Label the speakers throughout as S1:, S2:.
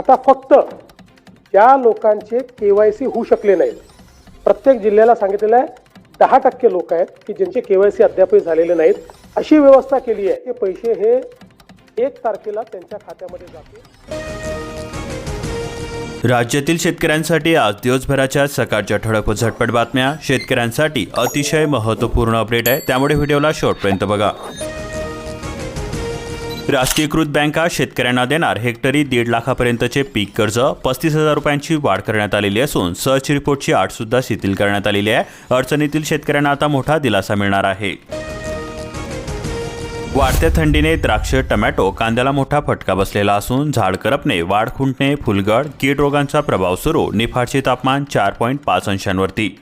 S1: आता फक्त ज्या लोकांचे के वाय सी होऊ शकले नाहीत. प्रत्येक जिल्ह्याला सांगितलेलं आहे दहा टक्के लोक आहेत की ज्यांचे के वाय सी अद्यापही झालेले नाहीत. अशी व्यवस्था केली आहे की पैसे हे एक तारखेला त्यांच्या खात्यामध्ये जाते
S2: राज्यातील शेतकऱ्यांसाठी आज दिवसभराच्या सकाळच्या ठळक व झटपट बातम्या. शेतकऱ्यांसाठी अतिशय महत्त्वपूर्ण अपडेट आहे. त्यामुळे व्हिडिओला शेवटपर्यंत बघा. राष्ट्रीयकृत बँका शेतकऱ्यांना देणार हेक्टरी दीड लाखापर्यंतचे पीक कर्ज. पस्तीस हजार रुपयांची वाढ करण्यात आलेली असून सर्च रिपोर्टची आठ सुद्धा शिथिल करण्यात आलेली आहे. अडचणीतील शेतकऱ्यांना आता मोठा दिलासा मिळणार आहे. वाढत्या थंडीने द्राक्ष टमॅटो कांद्याला मोठा फटका बसलेला असून झाड करपणे वाढ खुंटणे फुलगड कीड रोगांचा प्रभाव सुरू निफाडचे तापमान चार पॉईंट पाच अंशांवरती.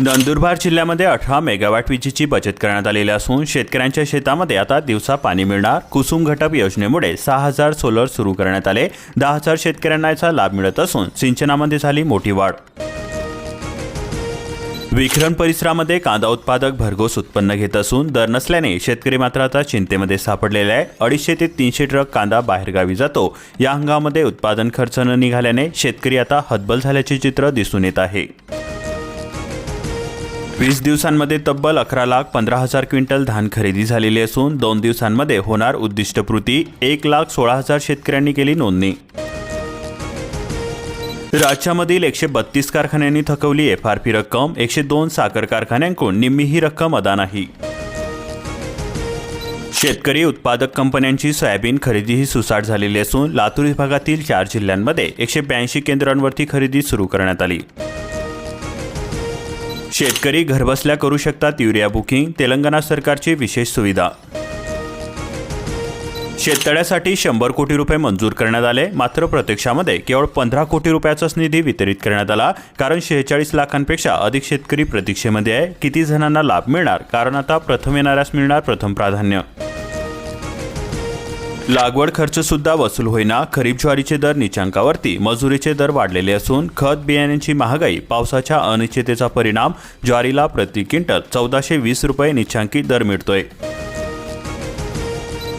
S2: नंदुरबार जिल्ह्यामध्ये अठरा मेगावॅट विजेची बचत करण्यात आलेली असून शेतकऱ्यांच्या शेतामध्ये आता दिवसा पाणी मिळणार. कुसुम घटक योजनेमुळे सहा हजार सोलर सुरू करण्यात आले. दहा हजार शेतकऱ्यांना याचा लाभ मिळत असून सिंचनामध्ये झाली मोठी वाढ. विक्रम परिसरामध्ये कांदा उत्पादक भरघोस उत्पन्न घेत असून दर नसल्याने शेतकरी मात्र आता चिंतेमध्ये सापडलेला आहे. अडीचशे ते तीनशे ट्रक कांदा बाहेरगावी जातो. या हंगामामध्ये उत्पादन खर्च न निघाल्याने शेतकरी आता हतबल झाल्याचे चित्र दिसून येत आहे. वीस दिवसांमध्ये तब्बल अकरा लाख पंधरा हजार क्विंटल धान खरेदी झालेली असून दोन दिवसांमध्ये होणार उद्दिष्टपूर्ती एक लाख सोळा हजार शेतकऱ्यांनी केली नोंदणी. राज्यामधील एकशे बत्तीस कारखान्यांनी थकवली एफ आर पी रक्कम एकशे दोन साखर कारखान्यांकडून निम्मी ही रक्कम अदा नाही. शेतकरी उत्पादक कंपन्यांची सोयाबीन खरेदी ही सुसाट झालेली असून लातूर विभागातील चार जिल्ह्यांमध्ये एकशे ब्याऐंशी केंद्रांवरती खरेदी सुरू करण्यात आली. शेतकरी घरबसल्या करू शकतात युरिया बुकिंग तेलंगणा सरकारची विशेष सुविधा. शेततळ्यासाठी शंभर कोटी रुपये मंजूर करण्यात आले. मात्र प्रत्यक्षामध्ये केवळ पंधरा कोटी रुपयाचाच निधी वितरित करण्यात आला कारण शेहेचाळीस लाखांपेक्षा अधिक शेतकरी प्रतीक्षेमध्ये आहे. किती जणांना लाभ मिळणार? कारण आता प्रथम येणाऱ्यास मिळणार प्रथम प्राधान्य. लागवड खर्च सुद्धा वसूल होईना खरीप ज्वारीचे दर निचांकावरती मजुरीचे दर वाढलेले असून खत बियाण्यांची महागाई पावसाच्या अनिश्चिततेचा परिणाम ज्वारीला प्रति क्विंटल चौदाशे वीस रुपये निचांकी दर मिळतोय.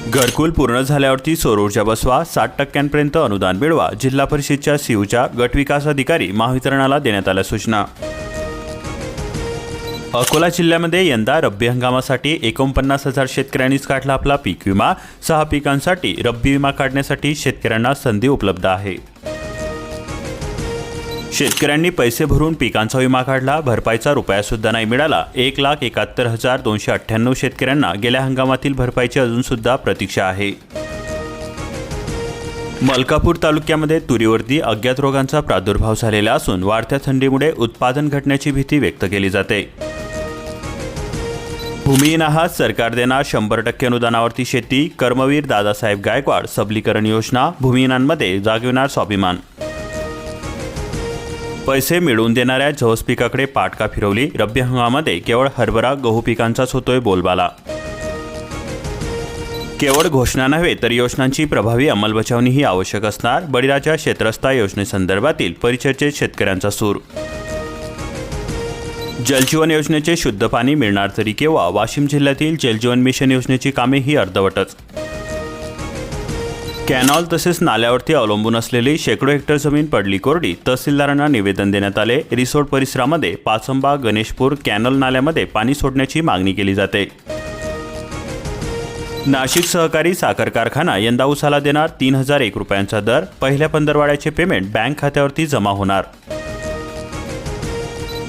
S2: घरकुल पूर्ण झाल्यावरती सौर ऊर्जा बसवा साठ टक्क्यांपर्यंत अनुदान मिळवा जिल्हा परिषदच्या सीयूच्या गट विकास अधिकारी महावितरणाला देण्यात आल्या सूचना. अकोला जिल्ह्यामध्ये यंदा रब्बी हंगामासाठी एकोणपन्नास हजार शेतकऱ्यांनीच काढला आपला पीक विमा. सहा पिकांसाठी रब्बी विमा काढण्यासाठी शेतकऱ्यांना संधी उपलब्ध आहे. शेतकऱ्यांनी पैसे भरून पिकांचा विमा काढला. भरपाईचा रुपया सुद्धा नाही मिळाला. एक लाख एकाहत्तर हजार दोनशे अठ्ठ्याण्णव शेतकऱ्यांना गेल्या हंगामातील भरपाईची अजून सुद्धा प्रतीक्षा आहे. मलकापूर तालुक्यामध्ये तुरीवरती अज्ञात रोगांचा प्रादुर्भाव झालेला असून वाढत्या थंडीमुळे उत्पादन घटण्याची भीती व्यक्त केली जाते. भूमिहीन आहात सरकार देणार शंभर टक्के अनुदानावरती शेती कर्मवीर दादासाहेब गायकवाड सबलीकरण योजना भूमिहीनांमध्ये जागविणार स्वाभिमान. पैसे मिळवून देणाऱ्या जवस पिकाकडे पाटका फिरवली? रब्बी हंगामामध्ये केवळ हरभरा गहू पिकांचाच होतोय बोलबाला. केवळ घोषणा नव्हे तर योजनांची प्रभावी अंमलबजावणीही आवश्यक असणार. बळीराजा क्षेत्रस्था योजनेसंदर्भातील परिचर्चेत शेतकऱ्यांचा सूर. जलजीवन योजनेचे शुद्ध पाणी मिळणार तरी केव्हा? वाशिम जिल्ह्यातील जलजीवन मिशन योजनेची कामे ही अर्धवटच. कॅनॉल तसेच नाल्यावरती अवलंबून असलेली शेकडो हेक्टर जमीन पडली कोरडी. तहसीलदारांना निवेदन देण्यात आले. रिसोर्ट परिसरामध्ये पाचंबा गणेशपूर कॅनल नाल्यामध्ये पाणी सोडण्याची मागणी केली जाते. नाशिक सहकारी साखर कारखाना यंदा उसाला देणार तीन हजार एक रुपयांचा दर. पहिल्या पंधरवाड्याचे पेमेंट बँक खात्यावरती जमा होणार.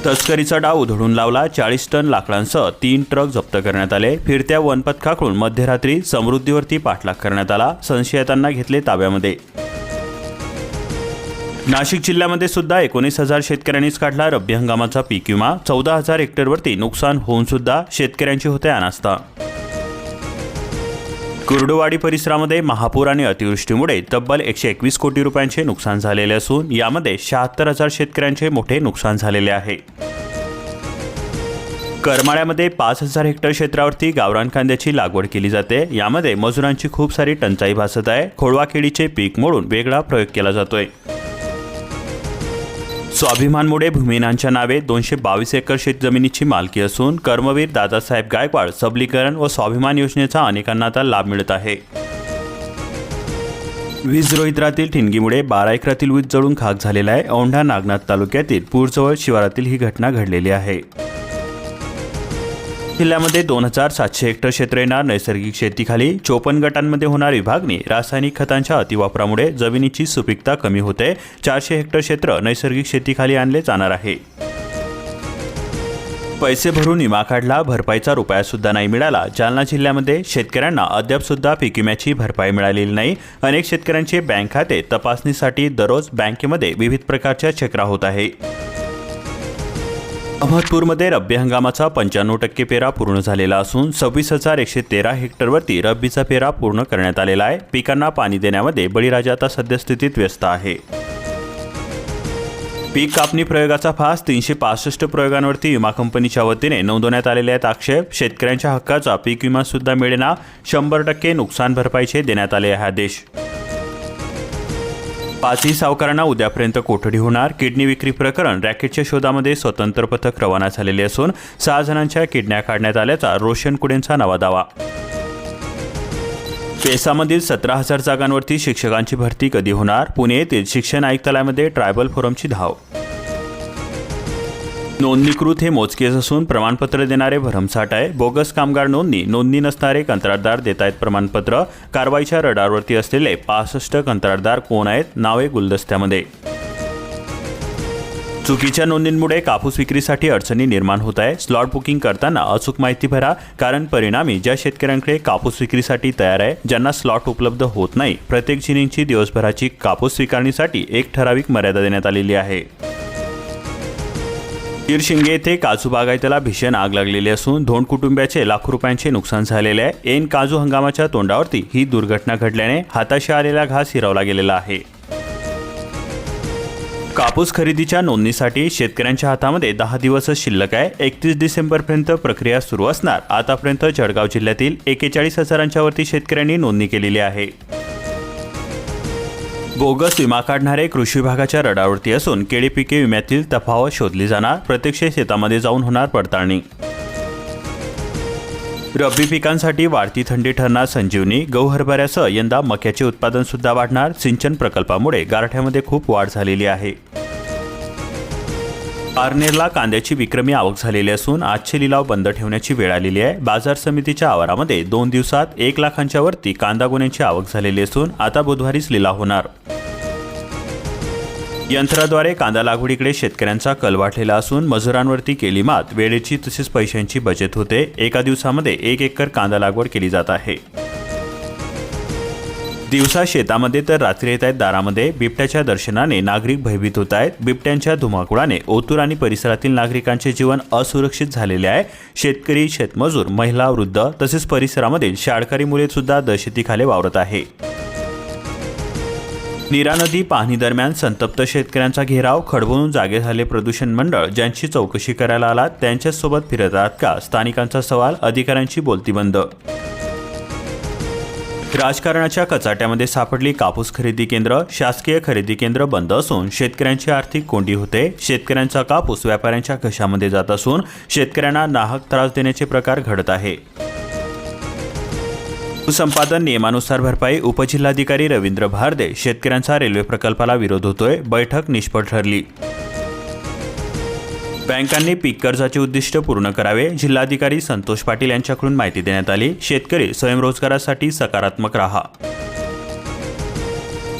S2: तस्करीचा डाव उधळून लावला. चाळीस टन लाकडांसह तीन ट्रक जप्त करण्यात आले. फिरत्या वनपथकाकडून मध्यरात्री समृद्धीवरती पाठलाग करण्यात आला. संशयितांना घेतले ताब्यामध्ये. नाशिक जिल्ह्यामध्ये सुद्धा एकोणीस हजार शेतकऱ्यांनीच काढला रब्बी हंगामाचा पीक विमा. चौदा हजार हेक्टरवरती नुकसान होऊन सुद्धा शेतकऱ्यांची होते अनास्था. कुर्डुवाडी परिसरामध्ये महापूर आणि अतिवृष्टीमुळे तब्बल एकशे एकवीस कोटी रुपयांचे नुकसान झालेले असून यामध्ये शहात्तर हजार शेतकऱ्यांचे मोठे नुकसान झालेले आहे. करमाळ्यामध्ये पाच हजार हेक्टर क्षेत्रावरती गावरान कांद्याची लागवड केली जाते. यामध्ये मजुरांची खूप सारी टंचाई भासत आहे. खोडवा केळीचे पीक मोडून वेगळा प्रयोग केला जातोय. स्वाभिमानमुळे भूमिनांच्या नावे दोनशे बावीस एकर शेतजमिनीची मालकी असून कर्मवीर दादासाहेब गायकवाड सबलीकरण व स्वाभिमान योजनेचा अनेकांना आता लाभ मिळत आहे. वीज रोहित्रातील ठिणगीमुळे बारा एकरातील वीज जळून खाक झालेला आहे. औंढा नागनाथ तालुक्यातील पूरजवळ शिवारातील ही घटना घडलेली आहे. जिल्ह्यामध्ये दोन हजार सातशे हेक्टर क्षेत्र येणार. नैसर्गिक शेतीखाली चोपन्न गटांमध्ये होणार विभागणी रासायनिक खतांच्या अतिवापरामुळे जमिनीची सुपीकता कमी होते. चारशे हेक्टर क्षेत्र नैसर्गिक शेतीखाली आणले जाणार आहे. पैसे भरून विमा काढला भरपाईचा रुपया सुद्धा नाही मिळाला. जालना जिल्ह्यामध्ये शेतकऱ्यांना अद्याप सुद्धा पीक विम्याची भरपाई मिळालेली नाही. अनेक शेतकऱ्यांचे बँक खाते तपासणीसाठी दररोज बँकेमध्ये विविध प्रकारच्या चक्रा होत आहे. अहमदपूरमध्ये रब्बी हंगामाचा पंच्याण्णव टक्के पेरा पूर्ण झालेला असून सव्वीस हजार एकशे तेरा हेक्टरवरती रब्बीचा पेरा पूर्ण करण्यात आलेला आहे. पिकांना पाणी देण्यामध्ये बळीराजा आता सद्यस्थितीत व्यस्त आहे. पीक कापणी प्रयोगाचा फास तीनशे पासष्ट प्रयोगांवरती विमा कंपनीच्या वतीने नोंदवण्यात आलेले आहेत आक्षेप. शेतकऱ्यांच्या हक्काचा पीक विमा सुद्धा मिळेना. शंभर टक्के नुकसान भरपाईचे देण्यात आले आहे आदेश. पाचही सावकारांना उद्यापर्यंत कोठडी होणार. किडनी विक्री प्रकरण रॅकेटच्या शोधामध्ये स्वतंत्र पथक रवाना झालेले असून सहा जणांच्या किडन्या काढण्यात आल्याचा रोशन कुडेंचा नवा दावा. पेसामधील सतरा हजार जागांवरती शिक्षकांची भरती कधी होणार? पुणे येथील शिक्षण आयुक्तालयामध्ये ट्रायबल फोरमची धाव नोंदणीकृत हे मोजकेच असून प्रमाणपत्र देणारे भरमसाठ आहे. बोगस कामगार नोंदणी नोंदणी नसणारे कंत्राटदार देत आहेत प्रमाणपत्र. कारवाईच्या रडारवरती असलेले पासष्ट कंत्राटदार कोण आहेत नावे गुलदस्त्यामध्ये. चुकीच्या नोंदींमुळे कापूस विक्रीसाठी अडचणी निर्माण होत आहे स्लॉट बुकिंग करताना अचूक माहिती भरा कारण परिणामी ज्या शेतकऱ्यांकडे कापूस विक्रीसाठी तयार आहे ज्यांना स्लॉट उपलब्ध होत नाही. प्रत्येक जिनींची दिवसभराची कापूस स्वीकारण्यासाठी एक ठराविक मर्यादा देण्यात आलेली आहे. तीरशिंगे येथे काजू बागायतीला भीषण आग लागलेली असून धोंड कुटुंबियाचे लाखो रुपयांचे नुकसान झालेले आहे. ऐन काजू हंगामाच्या तोंडावरती ही दुर्घटना घडल्याने हाताशी आलेला घास हिरावला गेलेला आहे. कापूस खरेदीच्या नोंदणीसाठी शेतकऱ्यांच्या हातामध्ये दहा दिवसच शिल्लक आहे. एकतीस डिसेंबरपर्यंत प्रक्रिया सुरू असणार. आतापर्यंत जळगाव जिल्ह्यातील एकेचाळीस हजारांच्या वरती शेतकऱ्यांनी नोंदणी केलेली आहे. बोगस विमा काढणारे कृषी विभागाच्या रडावरती असून केळी पिके विम्यातील तफावत शोधली जाणार प्रत्यक्ष शेतामध्ये जाऊन होणार पडताळणी. रब्बी पिकांसाठी वाढती थंडी ठरणार संजीवनी गहू हरभऱ्यासह यंदा मक्याचे उत्पादन सुद्धा वाढणार सिंचन प्रकल्पामुळे गारठ्यामध्ये खूप वाढ झालेली आहे. पारनेरला कांद्याची विक्रमी आवक झालेली असून आजचे लिलाव बंद ठेवण्याची वेळ आलेली आहे. बाजार समितीच्या आवारामध्ये दोन दिवसात एक लाखांच्या वरती कांदा गुन्ह्यांची आवक झालेली असून आता बुधवारीच लिलाव होणार. यंत्राद्वारे कांदा लागवडीकडे शेतकऱ्यांचा कल वाढलेला असून मजुरांवरती केली मात. वेळेची तसेच पैशांची बचत होते. एका दिवसामध्ये एक एकर कांदा लागवड केली जात आहे. दिवसा शेतामध्ये तर रात्री येत आहेत दारामध्ये. बिबट्याच्या दर्शनाने नागरिक भयभीत होत आहेत. बिबट्यांच्या धुमाकुळाने ओतूर आणि परिसरातील नागरिकांचे जीवन असुरक्षित झालेले आहे. शेतकरी शेतमजूर महिला वृद्ध तसेच परिसरामधील शाळकरी मुले सुद्धा दहशतीखाली वावरत आहे. नीरा नदी पाहणी दरम्यान संतप्त शेतकऱ्यांचा घेराव खडबळून जागे झाले प्रदूषण मंडळ ज्यांची चौकशी करायला आला त्यांच्यासोबत फिरत आहात का? स्थानिकांचा सवाल अधिकाऱ्यांची बोलती बंद राजकारणाच्या कचाट्यामध्ये सापडली कापूस खरेदी केंद्र शासकीय खरेदी केंद्र बंद असून शेतकऱ्यांची आर्थिक कोंडी होते. शेतकऱ्यांचा कापूस व्यापाऱ्यांच्या घशामध्ये जात असून शेतकऱ्यांना नाहक त्रास देण्याचे प्रकार घडत आहे. भूसंपादन नियमानुसार भरपाई उपजिल्हाधिकारी रवींद्र भारदे शेतकऱ्यांचा रेल्वे प्रकल्पाला विरोध होतोय बैठक निष्फळ ठरली. बँकांनी पीक कर्जाचे उद्दिष्ट पूर्ण करावे जिल्हाधिकारी संतोष पाटील यांच्याकडून माहिती देण्यात आली. शेतकरी स्वयंरोजगारासाठी सकारात्मक राहा.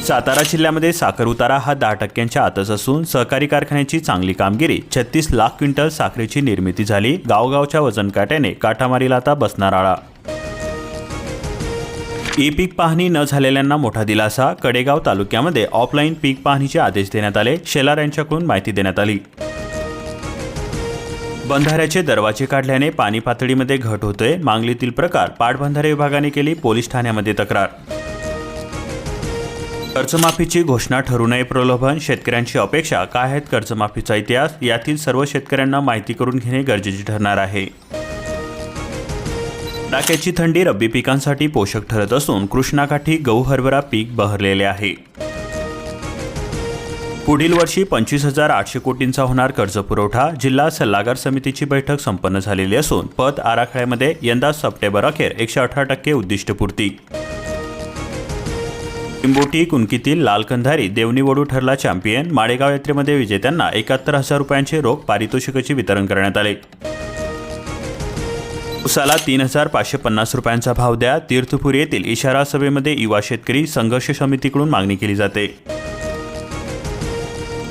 S2: सातारा जिल्ह्यामध्ये साखर उतारा हा दहा टक्क्यांच्या आतच असून सहकारी कारखान्याची चांगली कामगिरी छत्तीस लाख क्विंटल साखरेची निर्मिती झाली. गावगावच्या वजन काट्याने काठामारीला आता बसणार आळा. ई पीक पाहणी न झालेल्यांना मोठा दिलासा. कडेगाव तालुक्यामध्ये ऑफलाईन पीक पाहणीचे आदेश देण्यात आले. शेलार यांच्याकडून माहिती देण्यात आली. बंधाऱ्याचे दरवाजे काढल्याने पाणी पातळीमध्ये घट होतोय. मांगलीतील प्रकार पाटबंधारे विभागाने केली पोलीस ठाण्यामध्ये तक्रार. कर्जमाफीची घोषणा ठरू नये प्रलोभन. शेतकऱ्यांची अपेक्षा काय आहेत? कर्जमाफीचा इतिहास. यातील सर्व शेतकऱ्यांना माहिती करून घेणे गरजेचे ठरणार आहे. डाक्याची थंडी रब्बी पिकांसाठी पोषक ठरत असून कृष्णाकाठी गहू हरभरा पीक बहरलेले आहे. पुढील वर्षी पंचवीस हजार आठशे कोटींचा होणार कर्जपुरवठा जिल्हा सल्लागार समितीची बैठक संपन्न झालेली असून पत आराखड्यामध्ये यंदा सप्टेंबर अखेर एकशे अठरा टक्के उद्दिष्टपूर्ती. लिंबोटी कुणकीतील लाल कंधारी देवनीवडू ठरला चॅम्पियन माळेगाव यात्रेमध्ये विजेत्यांना एकाहत्तर हजार रुपयांचे रोख पारितोषिकाचे वितरण करण्यात आले. उसाला तीन हजार पाचशे पन्नास रुपयांचा भाव द्या तीर्थपुरी येथील इशारा सभेमध्ये युवा शेतकरी संघर्ष समितीकडून मागणी केली जाते.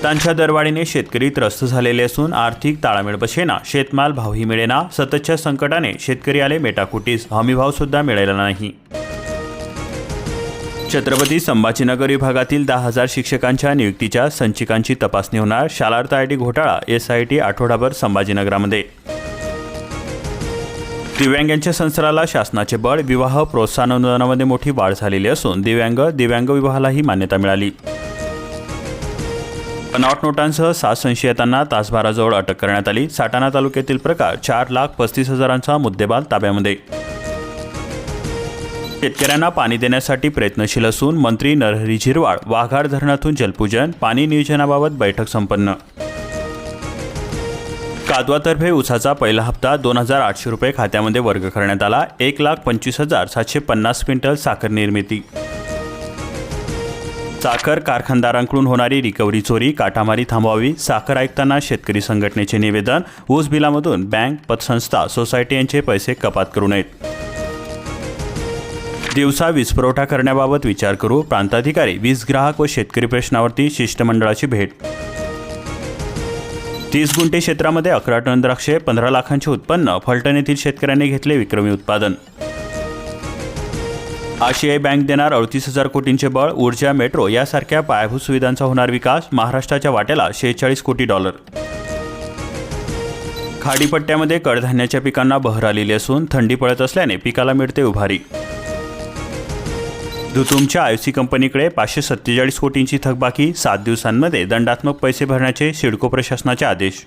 S2: त्यांच्या दरवाढीने शेतकरी त्रस्त झालेले असून आर्थिक ताळमेळ बसेना शेतमाल भावही मिळेना सततच्या संकटाने शेतकरी आले मेटाकुटीस हमीभाव सुद्धा मिळाला नाही. छत्रपती संभाजीनगर विभागातील दहा हजार शिक्षकांच्या नियुक्तीच्या संचिकांची तपासणी होणार शालार्थ आय टी घोटाळा एस आय टी आठवडाभर संभाजीनगरामध्ये. दिव्यांगांच्या संसाराला शासनाचे बळ विवाह प्रोत्साहन अनुदानामध्ये मोठी वाढ झालेली असून दिव्यांग दिव्यांग विवाहालाही मान्यता मिळाली. बनावट नोटांसह सात संशयितांना तासभाराजवळ अटक करण्यात आली. साटाणा तालुक्यातील प्रकार चार लाख पस्तीस हजारांचा मुद्देबाल ताब्यामध्ये. शेतकऱ्यांना पाणी देण्यासाठी प्रयत्नशील असून मंत्री नरहरी झिरवाळ वाघाड धरणातून जलपूजन पाणी नियोजनाबाबत बैठक संपन्न. कादवातर्फे उसाचा पहिला हप्ता दोन हजार आठशे रुपये खात्यामध्ये वर्ग करण्यात आला. एक लाख पंचवीस हजार सातशे पन्नास क्विंटल साखर निर्मिती. साखर कारखानदारांकडून होणारी रिकव्हरी चोरी काटामारी थांबवावी साखर आयुक्तांना शेतकरी संघटनेचे निवेदन ऊस बिलामधून बँक पतसंस्था सोसायटी यांचे पैसे कपात करू नयेत. दिवसा वीज पुरवठा करण्याबाबत विचार करू प्रांताधिकारी वीज ग्राहक व शेतकरी प्रश्नावरती शिष्टमंडळाची भेट. तीस गुंठे क्षेत्रामध्ये अकरा टन द्राक्षे पंधरा लाखांचे उत्पन्न फलटण येथील शेतकऱ्यांनी घेतले विक्रमी उत्पादन. आशियाई बँक देणार अडतीस हजार कोटींचे बळ ऊर्जा मेट्रो यासारख्या पायाभूत सुविधांचा होणार विकास महाराष्ट्राच्या वाट्याला शेहेचाळीस कोटी डॉलर. खाडीपट्ट्यामध्ये कडधान्याच्या पिकांना बहर आलेली असून थंडी पडत असल्याने पिकाला मिळते उभारी. धुतुमच्या आयसी कंपनीकडे पाचशे सत्तेचाळीस कोटींची थकबाकी सात दिवसांमध्ये दंडात्मक पैसे भरण्याचे सिडको प्रशासनाचे आदेश.